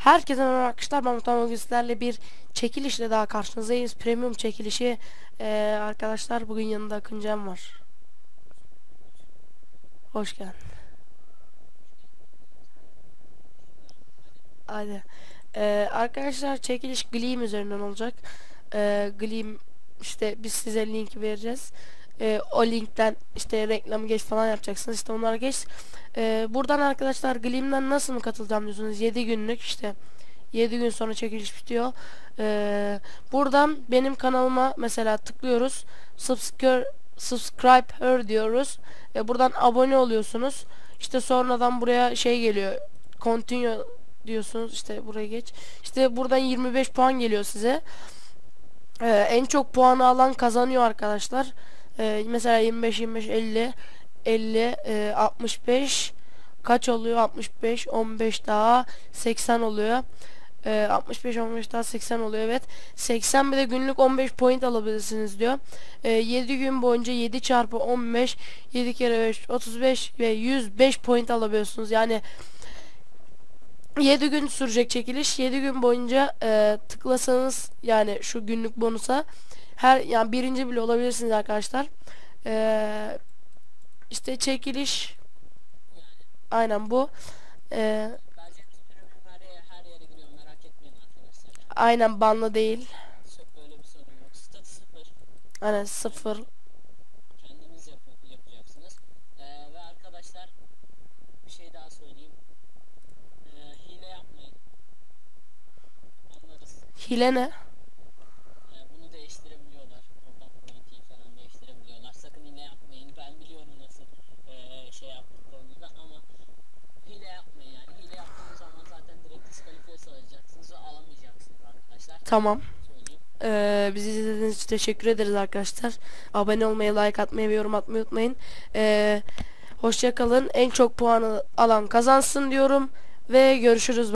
Herkese merhaba arkadaşlar ben Mustafa bugün bir çekilişle daha karşınızdayız. Premium çekilişi Ee, arkadaşlar bugün yanında Akıncam var. Hoş geldin. Hadi. Ee, arkadaşlar çekiliş Gleam üzerinden olacak. Ee, Gleam işte biz size linki vereceğiz. Ee, o linkten işte reklamı geç falan yapacaksınız. İşte onlara geç. Ee, buradan arkadaşlar Gleam'den nasıl mı katılacağım diyorsunuz? 7 günlük işte 7 gün sonra çekiliş bitiyor. Ee, buradan benim kanalıma mesela tıklıyoruz. Subscribe subscribe her diyoruz. Ve buradan abone oluyorsunuz. İşte sonradan buraya şey geliyor. Continue diyorsunuz. İşte buraya geç. İşte buradan 25 puan geliyor size. Ee, en çok puanı alan kazanıyor arkadaşlar. Ee, mesela 25 25 50 50 e, 65 kaç oluyor? 65 15 daha 80 oluyor. E, 65 15 daha 80 oluyor evet. 80 bir de günlük 15 point alabilirsiniz diyor. E, 7 gün boyunca 7 çarpı 15 7 kere 5 35 ve 105 point alabiliyorsunuz. Yani 7 gün sürecek çekiliş. 7 gün boyunca e, tıklasanız yani şu günlük bonusa her yani birinci bile olabilirsiniz arkadaşlar e, işte çekiliş aynen bu e. Yani. aynen banlı değil Sö- Öyle bir sorun yok. Stat sıfır. aynen sıfır Kendiniz yap yapacaksınız. Ee, ve arkadaşlar bir şey daha söyleyeyim. Ee, hile yapmayın. Anlarız. hile ne Ee, bunu değiştirebiliyorlar. Oradan politiği falan değiştirebiliyorlar. Sakın hile yapmayın. Ben biliyorum nasıl ee, şey yaptıklarınızı ama hile yapmayın yani. Hile yaptığınız zaman zaten direkt diskalifiye salacaksınız ve alamayacaksınız arkadaşlar. Tamam. Ee, bizi izlediğiniz için teşekkür ederiz arkadaşlar. Abone olmayı, like atmayı ve yorum atmayı unutmayın. Ee, hoşça kalın. En çok puanı alan kazansın diyorum ve görüşürüz.